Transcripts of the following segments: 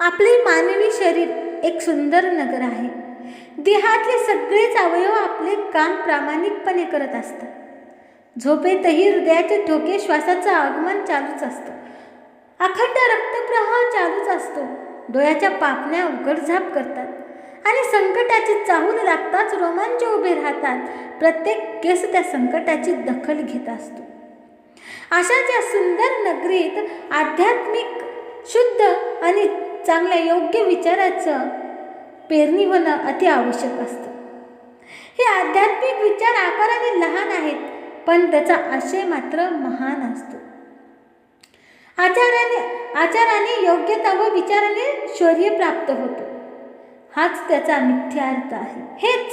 आपले मानवी शरीर एक सुंदर नगर आहे. देहातले सगळेच अवयव आपले काम प्रामाणिकपणे करत असतात. झोपेतही हृदयाचे ठोके श्वासाचं आगमन चालूच असतं. अखंड रक्तप्रवाह चालूच असतो. डोळ्याच्या पापण्या उघडझाप करतात आणि संकटाची चाहूल लागताच रोमांच उभे राहतात. प्रत्येक केस त्या संकटाची दखल घेत असतो. अशाच या सुंदर नगरीत आध्यात्मिक शुद्ध आणि चांगल्या योग्य विचाराचं पेरणी होणं अति आवश्यक असतं. हे आध्यात्मिक विचार आकाराने लहान आहेत पण त्याचा आशय मात्र महान असतो. आचाराने आचाराने योग्यता व विचाराने शौर्य प्राप्त होतो. हाच त्याचा मिथ्यार्थ अर्थ आहे. हेच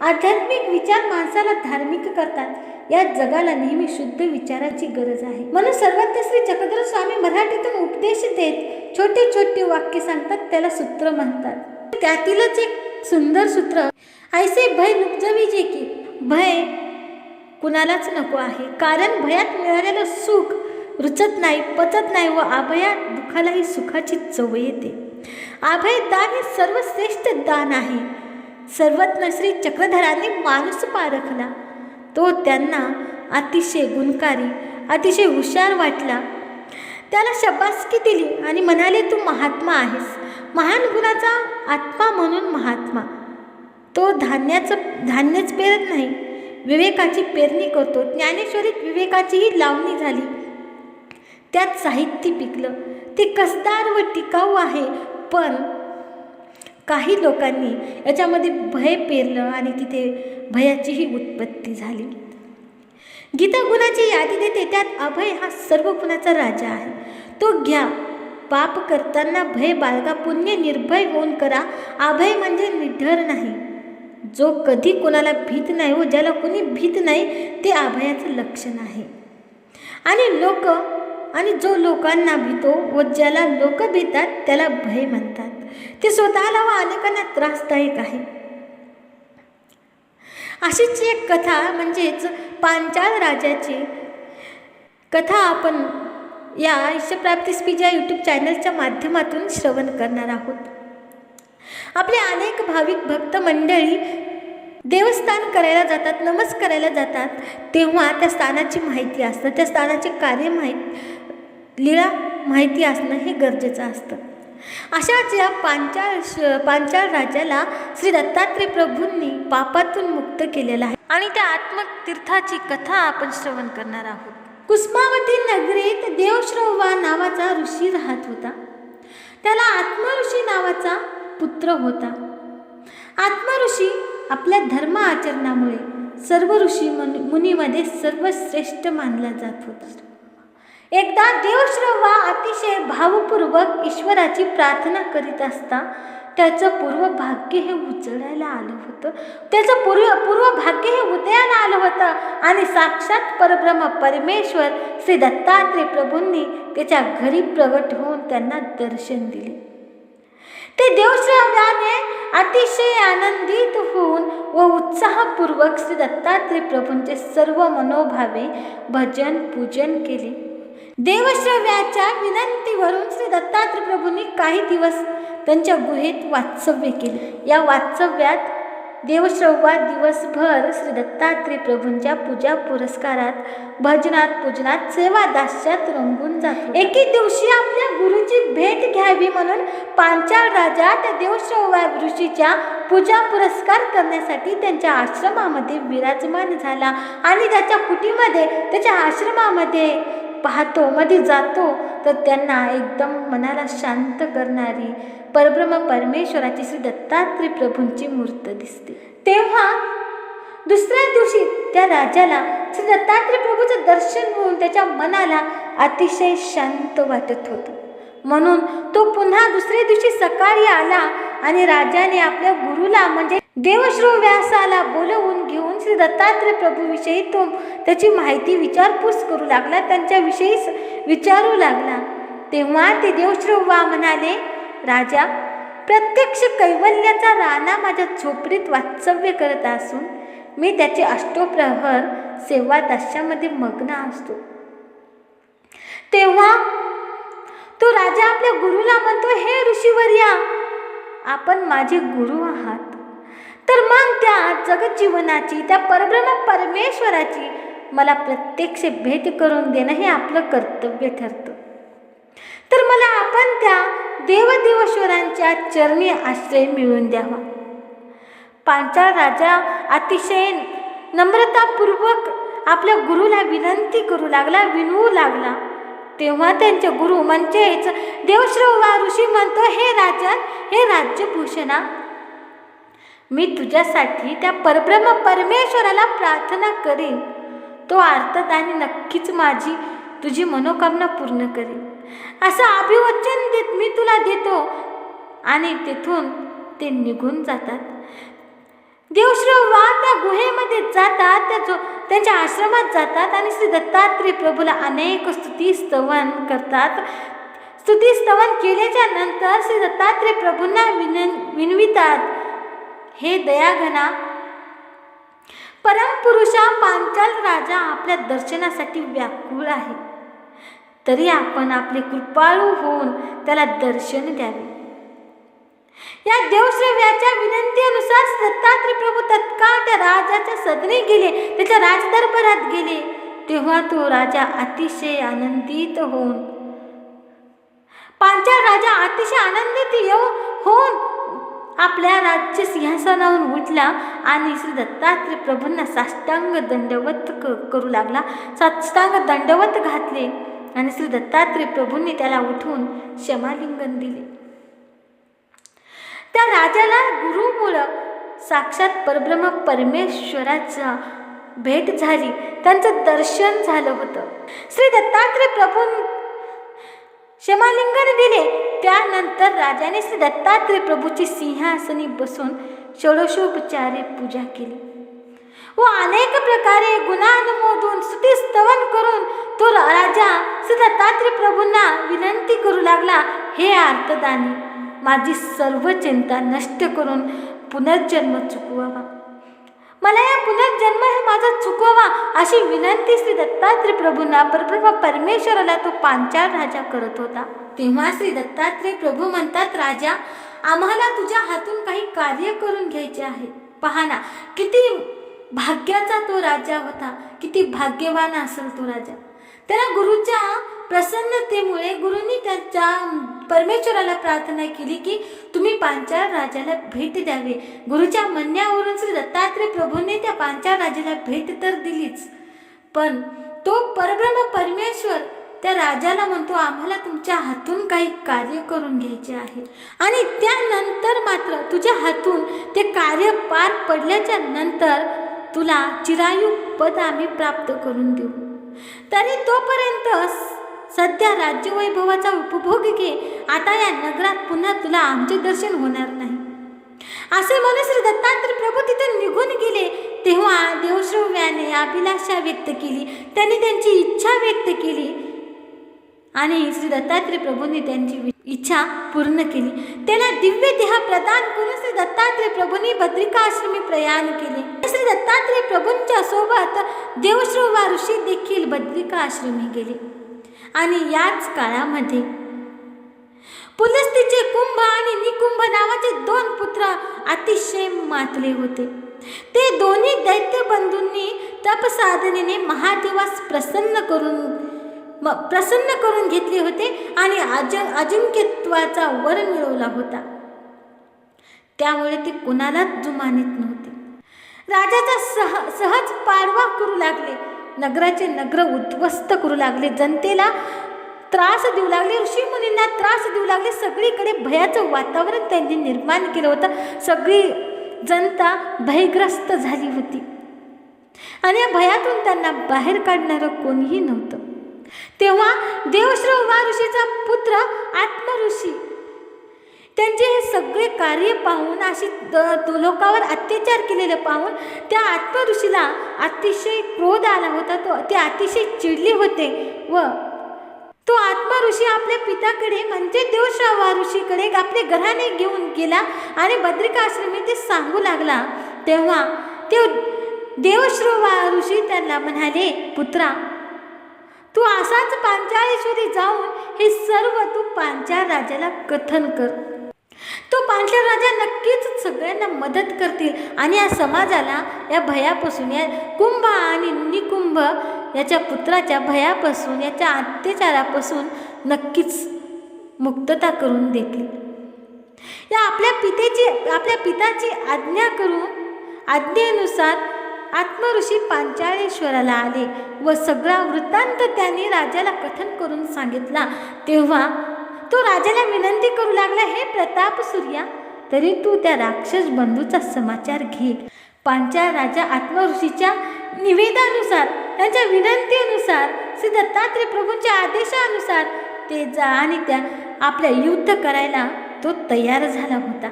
आध्यात्मिक विचार माणसाला धार्मिक करतात. या जगाला नेहमी शुद्ध विचाराची गरज आहे. म्हणून सर्वत्र श्री चक्रधर स्वामी मराठीतून उपदेश देत छोटे छोटे वाक्य सांगतात त्याला सूत्र म्हणतात. त्यातीलच एक सुंदर सूत्र ऐसे भय नुपजवी की भय कुणालाच नको आहे. कारण भयात मिळालेलं सुख रुचत नाही पचत नाही व अभया दुःखालाही सुखाची चव येते. अभय दान हे सर्वश्रेष्ठ दान आहे. सर्वज्ञ श्री चक्रधरांनी माणूस पारखला. तो त्यांना अतिशय गुणकारी अतिशय हुशार वाटला. त्याला शब्बासकी दिली आणि म्हणाले तू महात्मा आहेस. महान गुणाचा आत्मा म्हणून महात्मा. तो धान्याचं धान्यच पेरत नाही. विवेकाची पेरणी करतो. ज्ञानेश्वरीत विवेकाचीही लावणी झाली. त्यात साहित्य पिकलं. ते कसदार व टिकाऊ आहे पण काही लोकांनी याच्यामध्ये भय पेरलं आणि तिथे भयाचीही उत्पत्ती झाली. गीता गुणाची यादी देते त्यात अभय हा सर्व गुणाचा राजा आहे. तो घ्या पाप करताना भय बाळगा पुण्य निर्भय होऊन करा अभय म्हणजे निढर नाही. जो कधी कोणाला भीत नाही व ज्याला कोणी भीत नाही ते अभयाचं लक्षण आहे. आणि लोक आणि जो लोकांना भीतो व ज्याला लोक भीतात त्याला भय म्हणतात. ते स्वतःला व अनेकांना त्रासदायक आहे. अशीच एक कथा म्हणजेच पांचाळ राजाची कथा आपण या आयुष्यप्राप्ती स्पीज या यूट्यूब चॅनलच्या माध्यमातून श्रवण करणार आहोत. आपले अनेक भाविक भक्त मंडळी देवस्थान करायला जातात नमस्कारायला जातात तेव्हा त्या स्थानाची माहिती असतं. त्या स्थानाचे कार्य माहीत लीळा माहिती असणं हे गरजेचं असतं. अशाच या पांचाळ पांचाळ राजाला श्री दत्तात्रय प्रभूंनी पापातून मुक्त केलेला आहे. आणि त्या आत्मतीर्थाची कथा आपण श्रवण करणार आहोत. कुस्मावती नगरीत देवश्रवा नावाचा ऋषी राहत होता. त्याला आत्मऋषी नावाचा पुत्र होता. आत्मऋषी आपल्या धर्म आचरणामुळे सर्व ऋषी मुनीमध्ये सर्वश्रेष्ठ मानला जात होता. एकदा देवश्रवा अतिशय भावपूर्वक ईश्वराची प्रार्थना करीत असता त्याचं पूर्व भाग्य हे उजळायला आलं होतं. त्याचं पूर्व पूर्व भाग्य हे उदयाला आलं होतं. आणि साक्षात परब्रह्म परमेश्वर श्री दत्तात्रय प्रभूंनी त्याच्या घरी प्रगट होऊन त्यांना दर्शन दिले. ते देवश्रव्याने अतिशय आनंदित होऊन व उत्साहपूर्वक श्री दत्तात्रय प्रभूंचे सर्व मनोभावे भजन पूजन केले. देवश्रव्याच्या विनंतीवरून श्री दत्तात्रय प्रभूंनी काही दिवस त्यांच्या गुहेत वास्तव्य केले. या वास्तव्यात देवश्रव्वा दिवसभर श्री दत्तात्रय प्रभूंच्या पूजा पुरस्कारात भजनात पूजनात सेवा दास्यात रंगून जातो एके दिवशी आपल्या गुरुची भेट घ्यावी म्हणून पांचाळ राजा त्या देवश्रव्वा ऋषीच्या पूजा पुरस्कार करण्यासाठी त्यांच्या आश्रमामध्ये विराजमान झाला आणि त्याच्या कुटीमध्ये त्याच्या आश्रमामध्ये पाहतो मध्ये जातो तर त्यांना एकदम मनाला शांत करणारी परब्रह्म परमेश्वराची श्री दत्तात्रय प्रभूंची मूर्त दिसते. तेव्हा दुसऱ्या दिवशी त्या राजाला श्री दत्तात्रय प्रभूचं दर्शन होऊन त्याच्या मनाला अतिशय शांत वाटत होतं. म्हणून तो पुन्हा दुसऱ्या दिवशी सकाळी आला आणि राजाने आपल्या गुरुला म्हणजे देवश्रो व्यासाला बोलवून घेऊन श्री दत्तात्रय प्रभूविषयी तो त्याची माहिती विचारपूस करू लागला त्यांच्याविषयी विचारू लागला. तेव्हा ते देवश्रोवा म्हणाले राजा प्रत्यक्ष कैवल्याचा राणा माझ्या झोपडीत वास्तव्य करत असून मी त्याचे अष्टोप्रहर सेवा दास्यामध्ये मग्न असतो. तेव्हा तो राजा आपल्या गुरुला म्हणतो हे ऋषीवर्या आपण माझे गुरु आहात. तर मग त्या जगजीवनाची त्या परब्रह्म परमेश्वराची मला प्रत्यक्ष भेट करून देणं हे आपलं कर्तव्य ठरतं. तर मला आपण त्या देवदेवेश्वरांच्या चरणी आश्रय मिळवून द्यावा. पांचाळ राजा अतिशय नम्रतापूर्वक आपल्या गुरुला विनंती करू लागला विनवू लागला. तेव्हा त्यांचे गुरु म्हणजेच देवश्रवा ऋषी म्हणतो हे राजन हे राज्यभूषणा मी तुझ्यासाठी त्या परब्रह्म परमेश्वराला प्रार्थना करीन. तो आणि नक्कीच माझी तुझी मनोकामना पूर्ण करेन. असं अभिवचन देत मी तुला देतो. आणि तेथून ते निघून जातात. देवश्रवा त्या गुहेमध्ये जातात त्या जो त्यांच्या आश्रमात जातात आणि श्री दत्तात्रय प्रभूला अनेक स्तुती स्तवन करतात. स्तुती स्तवन केल्याच्यानंतर श्री दत्तात्रय प्रभूंना विन विनवितात. हे दयाघना. परमपुरुषा पांचाल राजा आपल्या दर्शनासाठी व्याकुळ आहे. तरी आपण आपले कृपाळू होऊन त्याला दर्शन द्यावे. या देवश्रव्याच्या विनंतीनुसार दत्तात्रय प्रभू तत्काळ त्या राजाच्या सदनी गेले त्याच्या राजदरबारात गेले. तेव्हा तो राजा अतिशय आनंदित होऊन पांचाळ राजा अतिशय आनंदित येऊ होऊन आपल्या राज्य सिंहासनावरून उठला आणि श्री दत्तात्रय प्रभूंना साष्टांग दंडवत क करू लागला. साष्टांग दंडवत घातले आणि श्री दत्तात्रय प्रभूंनी त्याला उठवून क्षमालिंगन दिले. त्या राजाला गुरुमुळं साक्षात परब्रह्म परमेश्वराचा भेट झाली. त्यांचं दर्शन झालं होतं. श्री दत्तात्रय प्रभू क्षमालिंगन दिले. त्यानंतर राजाने श्री दत्तात्रय प्रभूची सिंहासनी बसून षोडशोपचारे पूजा केली. व अनेक प्रकारे गुणानुमोदून स्तवन करून तो राजा श्री दत्तात्रय प्रभूंना विनंती करू लागला हे अर्थदानी माझी सर्व चिंता नष्ट करून पुनर्जन्म चुकवावा. मला या पुनर्जन्म हे माझा चुकवा अशी विनंती श्री दत्तात्रय प्रभूंना. परब्रह्म परमेश्वराला तो पांचाळ राजा करत होता. तेव्हा श्री दत्तात्रय प्रभू म्हणतात राजा आम्हाला तुझ्या हातून काही कार्य करून घ्यायचे आहे. पहा ना किती भाग्याचा तो राजा होता. किती भाग्यवान असेल तो राजा. त्याला गुरुच्या प्रसन्नतेमुळे गुरुंनी त्याच्या परमेश्वराला प्रार्थना केली की तुम्ही पांचाळ राजाला भेट द्यावे. गुरुच्या म्हणण्यावरून श्री दत्तात्रय प्रभूंनी त्या पांचाळ राजाला भेट तर दिलीच. पण तो परब्रह्म परमेश्वर त्या राजाला म्हणतो आम्हाला तुमच्या हातून काही कार्य करून घ्यायचे आहे. आणि त्यानंतर मात्र तुझ्या हातून ते कार्य पार पडल्याच्या नंतर तुला चिरायू पद आम्ही प्राप्त करून देऊ. तरी तोपर्यंत सध्या राज्यवैभवाचा उपभोग घे. आता या नगरात पुन्हा तुला आमचे दर्शन होणार नाही. असे म्हणून श्री दत्तात्रय प्रभू तिथून निघून गेले. तेव्हा देवश्रव्याने अभिलाषा व्यक्त केली. त्यांनी त्यांची इच्छा व्यक्त केली. आणि श्री दत्तात्रय प्रभूंनी त्यांची इच्छा पूर्ण केली. त्यांना दिव्य देह प्रदान करून श्री दत्तात्रय प्रभूंनी भद्रिका आश्रमी प्रयाण केले. श्री दत्तात्रय प्रभूंच्या सोबत देवश्रवा ऋषी देखील भद्रिका आश्रमी गेले. आणि याच काळामध्ये पुलस्तीचे कुंभ आणि निकुंभ नावाचे दोन पुत्र अतिशय मातले होते. ते दोन्ही दैत्य बंधूंनी तपसाधनेने महादेवास प्रसन्न करून म प्रसन्न करून घेतले होते आणि अज अजिंक्यत्वाचा वर मिळवला होता. त्यामुळे ते कुणालाच जुमानित नव्हते. राजाचा सह सहज पाडवा करू लागले. नगराचे नगर उद्ध्वस्त करू लागले. जनतेला त्रास देऊ लागले. ऋषी मुनींना त्रास देऊ लागले. सगळीकडे भयाचं वातावरण त्यांनी निर्माण केलं होतं. सगळी जनता भयग्रस्त झाली होती. आणि या भयातून त्यांना बाहेर काढणारं कोणीही नव्हतं. तेव्हा देवश्रव वा ऋषीचा पुत्र आत्मऋषी त्यांचे हे सगळे कार्य पाहून अशी लोकावर अत्याचार केलेले पाहून त्या आत्मऋषीला अतिशय क्रोध आला होता. तो ते अतिशय चिडले होते व तो आत्मऋषी आपल्या पिताकडे म्हणजे देवश्रावा ऋषीकडे आपले घराने घेऊन गेला आणि बद्रिकाश्रमी ते सांगू लागला. तेव्हा ते देवश्रवा ऋषी त्यांना म्हणाले पुत्रा तू असाच पांचाळेश्वरी जाऊन हे सर्व तू पांचाळ राजाला कथन कर. तो पांचाळ राजा नक्कीच सगळ्यांना मदत करतील. आणि या समाजाला या भयापासून या कुंभ आणि निकुंभ याच्या पुत्राच्या भयापासून याच्या अत्याचारापासून नक्कीच मुक्तता करून देतील. या आपल्या पितेची आपल्या पिताची आज्ञा करून आज्ञेनुसार आत्मऋषी पांचाळेश्वराला आले व सगळा वृत्तांत त्यांनी राजाला कथन करून सांगितला. तेव्हा तो राजाला विनंती करू लागला हे प्रताप सूर्या तरी तू त्या राक्षस बंधूचा समाचार घे. पांचाळ राजा आत्मऋषीच्या निवेदानुसार त्यांच्या विनंतीनुसार श्री दत्तात्रय प्रभूंच्या आदेशानुसार ते जा आणि त्या आपल्या युद्ध करायला तो तयार झाला होता.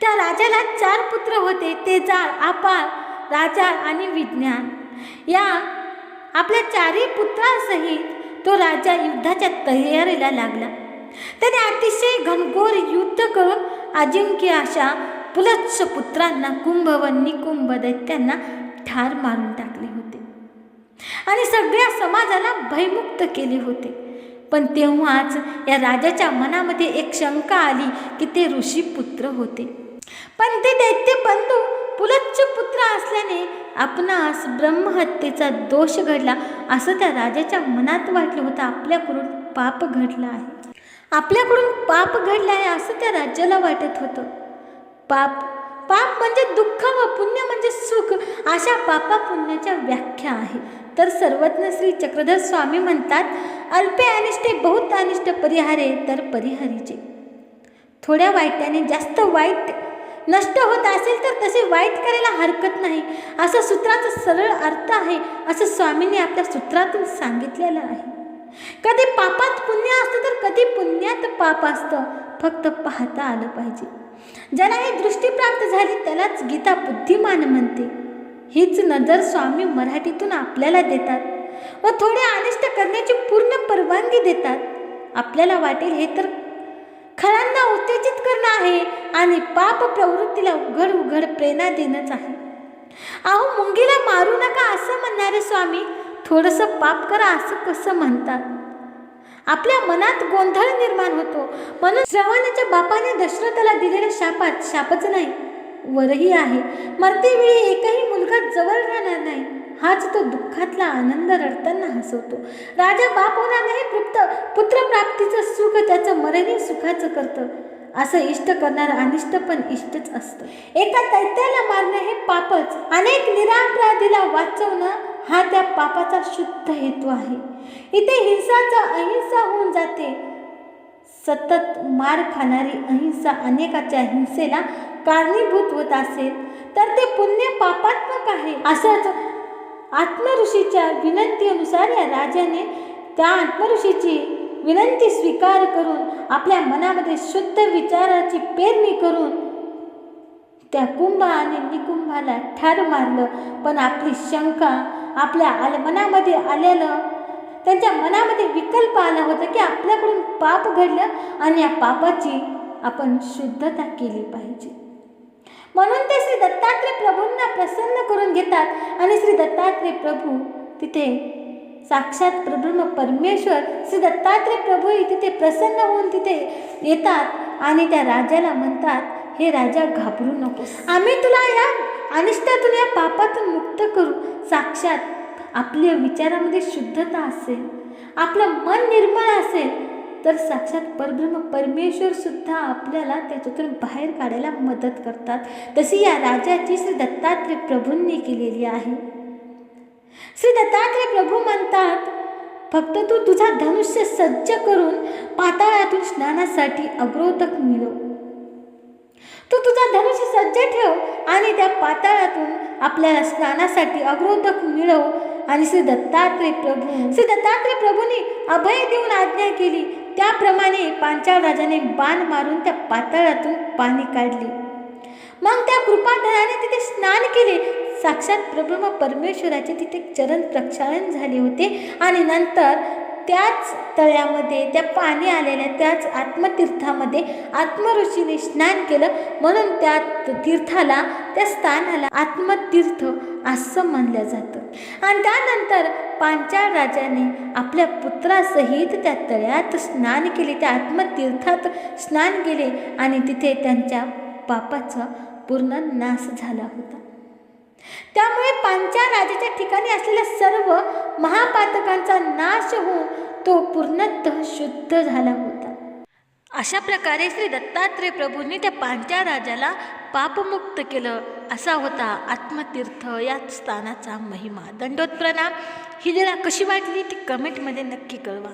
त्या राजाला चार पुत्र होते ते जाळ आपाळ राजा आणि विज्ञान. या आपल्या चारही पुत्रांसहित तो राजा युद्धाच्या तयारीला लागला. त्याने अतिशय घनघोर युद्ध करून अजिंक्य अशा पुलच्छ पुत्रांना कुंभ व निकुंभ दैत्यांना ठार मारून टाकले होते. आणि सगळ्या समाजाला भयमुक्त केले होते. पण तेव्हाच या राजाच्या मनामध्ये एक शंका आली की ते ऋषी पुत्र होते. पण ते दैत्य बंधू पुलच्छ पुत्र असल्याने आपणास ब्रह्महत्येचा दोष घडला असं त्या राजाच्या मनात वाटलं होतं. आपल्याकडून पाप घडलं आहे. आपल्याकडून पाप घडलं आहे असं त्या राज्याला वाटत होतं. पाप पाप म्हणजे दुःख व पुण्य म्हणजे सुख अशा पापा पुण्याच्या व्याख्या आहे. तर सर्वज्ञ श्री चक्रधर स्वामी म्हणतात अल्पे अनिष्टे बहुत अनिष्ट परिहारे तर परिहरीचे. थोड्या वाईटाने जास्त वाईट नष्ट होत असेल तर तसे वाईट करायला हरकत नाही. असं सूत्राचा सरळ अर्थ आहे असं स्वामींनी आपल्या सूत्रातून सांगितलेलं आहे. कधी पापात पुण्य असतं तर कधी पुण्यात पाप असतं. फक्त पाहता आलं पाहिजे. ज्याला ही दृष्टी प्राप्त झाली त्यालाच गीता बुद्धिमान म्हणते. हीच नजर स्वामी मराठीतून आपल्याला देतात व थोडे अनिष्ट करण्याची पूर्ण परवानगी देतात. आपल्याला वाटेल हे तर खरांना उत्तेजित करणं आहे आणि पाप प्रवृत्तीला उघड उघड प्रेरणा देणंच आहे. अहो मुंगीला मारू नका असं म्हणणारे स्वामी थोडंसं पाप करा असं कसं म्हणतात? आपल्या मनात गोंधळ निर्माण होतो. म्हणून श्रवणाच्या बापाने दशरथाला दिलेल्या शापात शापच नाही. वरही आहे. मरतेवेळी एकही मुलगा जवळ राहणार नाही. हाच तो दुःखातला आनंद रडताना हसवतो. राजा बाप होणार नाही पुत्र पुत्रप्राप्तीचं सुख त्याचं मरणही सुखाचं करतं. असं इष्ट करणारं अनिष्ट पण इष्टच असतं. एका दैत्याला मारणं हे पापच. अनेक निरापराधीला वाचवणं हा त्या पापाचा शुद्ध हेतू आहे. इथे हिंसाचा अहिंसा होऊन जाते. सतत मार खाणारी अहिंसा अनेकाच्या हिंसेला कारणीभूत होत असेल तर ते पुण्य पापात्मक आहे. असंच आत्मऋषीच्या विनंतीनुसार या राजाने त्या आत्मऋषीची विनंती स्वीकार करून आपल्या मनामध्ये शुद्ध विचाराची पेरणी करून त्या कुंभ आणि निकुंभाला ठार मारलं. पण आपली शंका आपल्या आल मनामध्ये आलेलं त्यांच्या मनामध्ये विकल्प आला होता की आपल्याकडून पाप घडलं आणि या पापाची आपण शुद्धता केली पाहिजे. म्हणून ते श्री दत्तात्रय प्रभूंना प्रसन्न करून घेतात आणि श्री दत्तात्रय प्रभू तिथे साक्षात प्रब्रह्म परमेश्वर श्री दत्तात्रय प्रभू तिथे प्रसन्न होऊन तिथे येतात आणि त्या राजाला म्हणतात हे राजा घाबरू नको आम्ही तुला या अनिष्टातून या पापातून मुक्त करू. साक्षात आपल्या विचारामध्ये शुद्धता असेल आपलं मन निर्मळ असेल तर साक्षात परब्रह्म परमेश्वर सुद्धा आपल्याला त्याच्यातून बाहेर काढायला मदत करतात. तशी या राजाची श्री दत्तात्रय प्रभूंनी केलेली आहे. श्री दत्तात्रय प्रभू म्हणतात फक्त तू तुझा धनुष्य सज्ज करून पाताळातून स्नानासाठी अग्रोतक मिळव. तू तुझा धनुष्य सज्ज ठेव आणि त्या पाताळातून आपल्याला स्नानासाठी अग्रोतक मिळव आणि श्री दत्तात्रय प्रभू श्री दत्तात्रय प्रभूंनी अभय देऊन आज्ञा केली. त्याप्रमाणे पांचाळ राजाने बाण मारून त्या पाताळातून पाणी काढले. मग त्या कृपाधनाने तिथे स्नान केले. साक्षात प्रब्रह्म परमेश्वराचे तिथे चरण प्रक्षालन झाले होते. आणि नंतर त्याच तळ्यामध्ये त्या पाणी आलेल्या त्याच आत्मतीर्थामध्ये आत्मऋषीने स्नान केलं. म्हणून त्या तीर्थाला त्या स्थानाला आत्मतीर्थ असं मानलं जातं. आणि त्यानंतर पांचाळ राजाने आपल्या पुत्रासहित त्या तळ्यात स्नान केले त्या आत्मतीर्थात स्नान केले आणि तिथे त्यांच्या पापाचा पूर्ण नाश झाला होता. त्यामुळे पांचाळ राजाच्या ठिकाणी असलेल्या सर्व महापातकांचा नाश होऊन तो पूर्णतः शुद्ध झाला होता. अशा प्रकारे श्री दत्तात्रय प्रभूंनी त्या पांचाळ राजाला पापमुक्त केलं. असा होता आत्मतीर्थ या स्थानाचा महिमा. दंडोत प्रणाम ही जरा कशी वाटली ती कमेंटमध्ये नक्की कळवा.